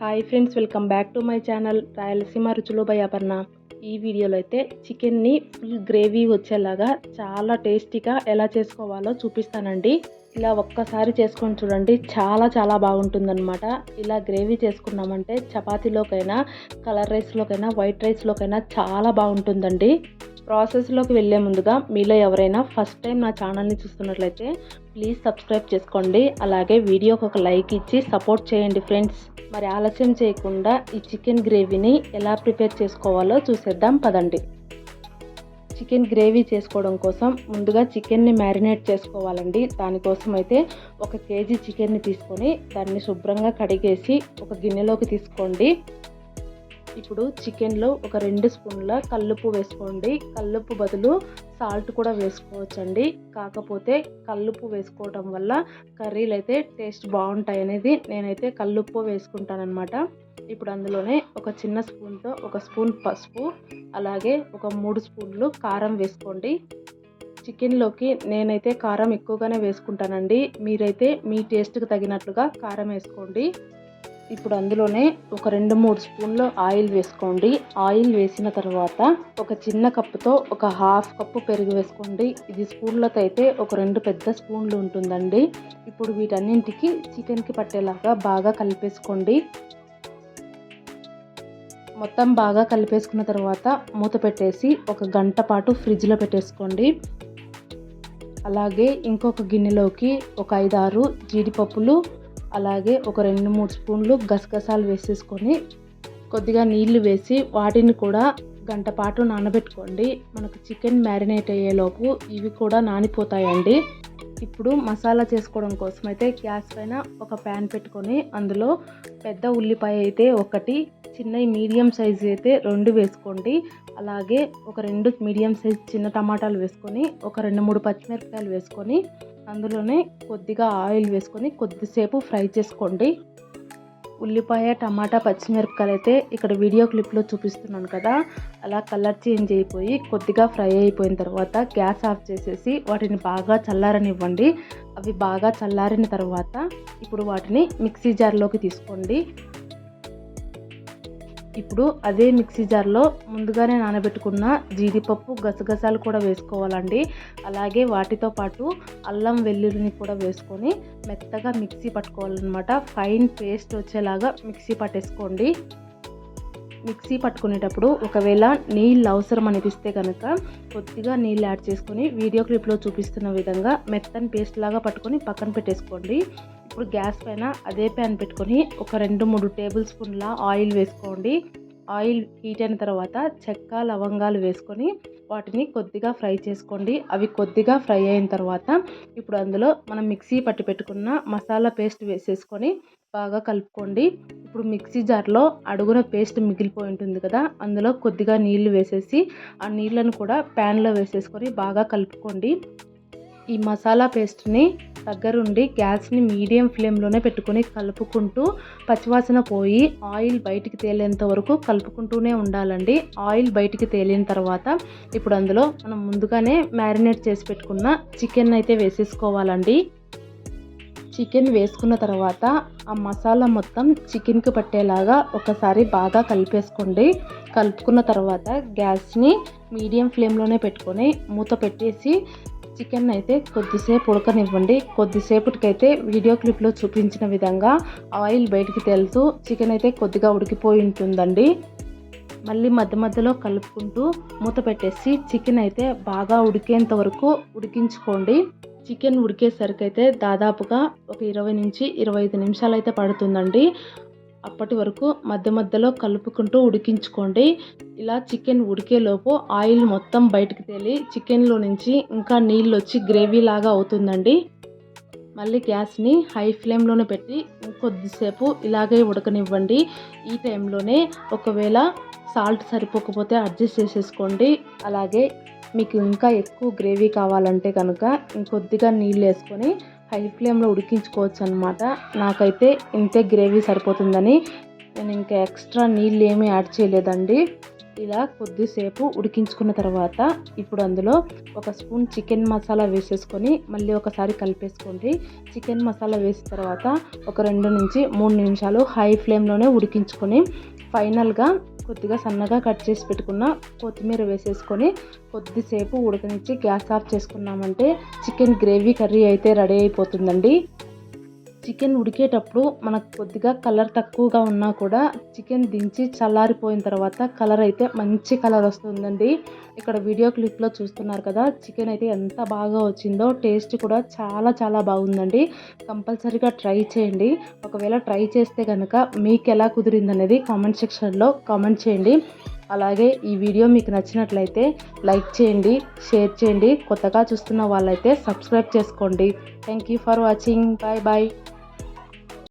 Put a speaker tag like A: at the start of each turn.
A: Hi friends welcome back to my channel Rayalaseema రుచులు by Aparna ఈ వీడియోలో అయితే చికెన్ని ఫుల్ గ్రేవీ వచ్చేలాగా చాలా టేస్టీగా ఎలా చేసుకోవాలో చూపిస్తానండి. ఇలా ఒక్కసారి చేసుకొని చూడండి చాలా చాలా బాగుంటుందన్నమాట. ఇలా గ్రేవీ చేసుకున్నామంటే చపాతీలోకైనా కలర్ రైస్లోకైనా వైట్ రైస్లోకైనా చాలా బాగుంటుందండి. ప్రాసెస్లోకి వెళ్ళే ముందుగా మీలో ఎవరైనా ఫస్ట్ టైం నా ఛానల్ని చూస్తున్నట్లయితే ప్లీజ్ సబ్స్క్రైబ్ చేసుకోండి. అలాగే వీడియోకి ఒక లైక్ ఇచ్చి సపోర్ట్ చేయండి ఫ్రెండ్స్ మరి ఆలస్యం చేయకుండా ఈ చికెన్ గ్రేవీని ఎలా ప్రిపేర్ చేసుకోవాలో చూసేద్దాం పదండి. చికెన్ గ్రేవీ చేసుకోవడం కోసం ముందుగా చికెన్ని మ్యారినేట్ చేసుకోవాలండి. దానికోసం అయితే ఒక కేజీ చికెన్ని తీసుకొని దాన్ని శుభ్రంగా కడిగేసి ఒక గిన్నెలోకి తీసుకోండి. ఇప్పుడు చికెన్లో ఒక రెండు స్పూన్ల కల్లుప్పు వేసుకోండి. కల్లుప్పు బదులు సాల్ట్ కూడా వేసుకోవచ్చండి. కాకపోతే కల్లుప్పు వేసుకోవడం వల్ల కర్రీలు అయితే టేస్ట్ బాగుంటాయి అనేది నేనైతే కల్లుప్పు వేసుకుంటానమాట ఇప్పుడు అందులోనే ఒక చిన్న స్పూన్తో ఒక స్పూన్ పసుపు అలాగే ఒక మూడు స్పూన్లు కారం వేసుకోండి. చికెన్లోకి నేనైతే కారం ఎక్కువగానే వేసుకుంటానండి. మీరైతే మీ టేస్ట్కి తగినట్లుగా కారం వేసుకోండి. ఇప్పుడు అందులోనే ఒక రెండు మూడు స్పూన్లు ఆయిల్ వేసుకోండి. ఆయిల్ వేసిన తర్వాత ఒక చిన్న కప్పుతో ఒక హాఫ్ కప్పు పెరుగు వేసుకోండి. ఇది స్పూన్లతో అయితే ఒక రెండు పెద్ద స్పూన్లు ఉంటుందండి. ఇప్పుడు వీటన్నింటికి చికెన్కి పట్టేలాగా బాగా కలిపేసుకోండి. మొత్తం బాగా కలిపేసుకున్న తర్వాత మూత పెట్టేసి ఒక గంట పాటు ఫ్రిడ్జ్లో పెట్టేసుకోండి. అలాగే ఇంకొక గిన్నెలోకి ఒక ఐదారు జీడిపప్పులు అలాగే ఒక రెండు మూడు స్పూన్లు గసగసాలు వేసేసుకొని కొద్దిగా నీళ్ళు వేసి వాటిని కూడా గంట పాటు నానబెట్టుకోండి. మనకు చికెన్ మ్యారినేట్ అయ్యేలోపు ఇవి కూడా నానిపోతాయండి. ఇప్పుడు మసాలా చేసుకోవడం కోసం అయితే గ్యాస్ పైన ఒక ప్యాన్ పెట్టుకొని అందులో పెద్ద ఉల్లిపాయ అయితే ఒకటి చిన్నవి మీడియం సైజ్ అయితే రెండు వేసుకోండి. అలాగే ఒక రెండు మీడియం సైజ్ చిన్న టమాటాలు వేసుకొని ఒక రెండు మూడు పచ్చిమిరపకాయలు వేసుకొని అందులోనే కొద్దిగా ఆయిల్ వేసుకొని కొద్దిసేపు ఫ్రై చేసుకోండి. ఉల్లిపాయ టమాటా పచ్చిమిరపకాయలు అయితే ఇక్కడ వీడియో క్లిప్లో చూపిస్తున్నాను కదా. అలా కలర్ చేంజ్ అయిపోయి కొద్దిగా ఫ్రై అయిపోయిన తర్వాత గ్యాస్ ఆఫ్ చేసేసి వాటిని బాగా చల్లారనివ్వండి. అవి బాగా చల్లారిన తర్వాత ఇప్పుడు వాటిని మిక్సీ జార్లోకి తీసుకోండి. ఇప్పుడు అదే మిక్సీ జార్లో ముందుగానే నానబెట్టుకున్న జీడిపప్పు గసగసాలు కూడా వేసుకోవాలండి. అలాగే వాటితో పాటు అల్లం వెల్లుల్లిని కూడా వేసుకొని మెత్తగా మిక్సీ పట్టుకోవాలన్నమాట. ఫైన్ పేస్ట్ వచ్చేలాగా మిక్సీ పట్టేసుకోండి. మిక్సీ పట్టుకునేటప్పుడు ఒకవేళ నీళ్ళు అవసరం అనిపిస్తే కనుక కొద్దిగా నీళ్ళు యాడ్ చేసుకొని వీడియో క్లిప్లో చూపిస్తున్న విధంగా మెత్తని పేస్ట్ లాగా పట్టుకొని పక్కన పెట్టేసుకోండి. ఇప్పుడు గ్యాస్ పైన అదే ప్యాన్ పెట్టుకొని ఒక రెండు మూడు టేబుల్ స్పూన్ల ఆయిల్ వేసుకోండి. ఆయిల్ హీట్ అయిన తర్వాత చెక్క లవంగాలు వేసుకొని వాటిని కొద్దిగా ఫ్రై చేసుకోండి. అవి కొద్దిగా ఫ్రై అయిన తర్వాత ఇప్పుడు అందులో మనం మిక్సీ పట్టి పెట్టుకున్న మసాలా పేస్ట్ వేసేసుకొని బాగా కలుపుకోండి. ఇప్పుడు మిక్సీ జార్లో అడుగున పేస్ట్ మిగిలిపోయి ఉంటుంది కదా అందులో కొద్దిగా నీళ్ళు వేసేసి ఆ నీళ్ళను కూడా ప్యాన్లో వేసేసుకొని బాగా కలుపుకోండి. ఈ మసాలా పేస్ట్ని దగ్గరుండి గ్యాస్ని మీడియం ఫ్లేమ్లోనే పెట్టుకొని కలుపుకుంటూ పచ్చివాసన పోయి ఆయిల్ బయటికి తేలేంత వరకు కలుపుకుంటూనే ఉండాలండి. ఆయిల్ బయటికి తేలిన తర్వాత ఇప్పుడు అందులో మనం ముందుగానే మ్యారినేట్ చేసి పెట్టుకున్న చికెన్ అయితే వేసేసుకోవాలండి. చికెన్ వేసుకున్న తర్వాత ఆ మసాలా మొత్తం చికెన్కి పట్టేలాగా ఒకసారి బాగా కలిపేసుకోండి. కలుపుకున్న తర్వాత గ్యాస్ని మీడియం ఫ్లేమ్లోనే పెట్టుకొని మూత పెట్టేసి చికెన్ అయితే కొద్దిసేపు ఉడకనివ్వండి. కొద్దిసేపటికైతే వీడియో క్లిప్లో చూపించిన విధంగా ఆయిల్ బయటికి తేలుతూ చికెన్ అయితే కొద్దిగా ఉడికిపోయి ఉంటుందండి. మళ్ళీ మధ్య మధ్యలో కలుపుకుంటూ మూత పెట్టేసి చికెన్ అయితే బాగా ఉడికేంత వరకు ఉడికించుకోండి. చికెన్ ఉడికేసరికి అయితే దాదాపుగా ఒక ఇరవై నుంచి ఇరవై ఐదు నిమిషాలు అయితే పడుతుందండి. అప్పటి వరకు మధ్య మధ్యలో కలుపుకుంటూ ఉడికించుకోండి. ఇలా చికెన్ ఉడికేలోపు ఆయిల్ మొత్తం బయటకు తేలి చికెన్లో నుంచి ఇంకా నీళ్ళు వచ్చి గ్రేవీ లాగా అవుతుందండి. మళ్ళీ గ్యాస్ని హై ఫ్లేమ్లోనే పెట్టి ఇంకొద్దిసేపు ఇలాగే ఉడకనివ్వండి. ఈ టైంలోనే ఒకవేళ సాల్ట్ సరిపోకపోతే అడ్జస్ట్ చేసేసుకోండి. అలాగే మీకు ఇంకా ఎక్కువ గ్రేవీ కావాలంటే కనుక ఇంకొద్దిగా నీళ్ళు వేసుకొని హై ఫ్లేమ్లో ఉడికించుకోవచ్చు అనమాట నాకైతే ఇంతే గ్రేవీ సరిపోతుందని. నేను ఇంకా ఎక్స్ట్రా నీళ్ళు ఏమీ యాడ్ చేయలేదండి. ఇలా కొద్దిసేపు ఉడికించుకున్న తర్వాత ఇప్పుడు అందులో ఒక స్పూన్ చికెన్ మసాలా వేసేసుకొని మళ్ళీ ఒకసారి కలిపేసుకోండి. చికెన్ మసాలా వేసిన తర్వాత ఒక రెండు నుంచి మూడు నిమిషాలు హై ఫ్లేమ్లోనే ఉడికించుకొని ఫైనల్గా కొద్దిగా సన్నగా కట్ చేసి పెట్టుకున్న కొత్తిమీర వేసేసుకొని కొద్దిసేపు ఉడకనిచ్చి గ్యాస్ ఆఫ్ చేసుకున్నామంటే చికెన్ గ్రేవీ కర్రీ అయితే రెడీ అయిపోతుందండి. చికెన్ ఉడికేటప్పుడు మనకు కొద్దిగా కలర్ తక్కువగా ఉన్నా కూడా చికెన్ దించి చల్లారిపోయిన తర్వాత కలర్ అయితే మంచి కలర్ వస్తుందండి. ఇక్కడ వీడియో క్లిప్లో చూస్తున్నారు కదా చికెన్ అయితే ఎంత బాగా వచ్చిందో టేస్ట్ కూడా చాలా చాలా బాగుందండి. కంపల్సరీగా ట్రై చేయండి. ఒకవేళ ట్రై చేస్తే కనుక మీకు ఎలా కుదిరిందనేది కామెంట్ సెక్షన్లో కామెంట్ చేయండి. అలాగే ఈ వీడియో మీకు నచ్చినట్లయితే లైక్ చేయండి షేర్ చేయండి. కొత్తగా చూస్తున్న వాళ్ళైతే సబ్స్క్రైబ్ చేసుకోండి. Thank you for watching. Bye bye.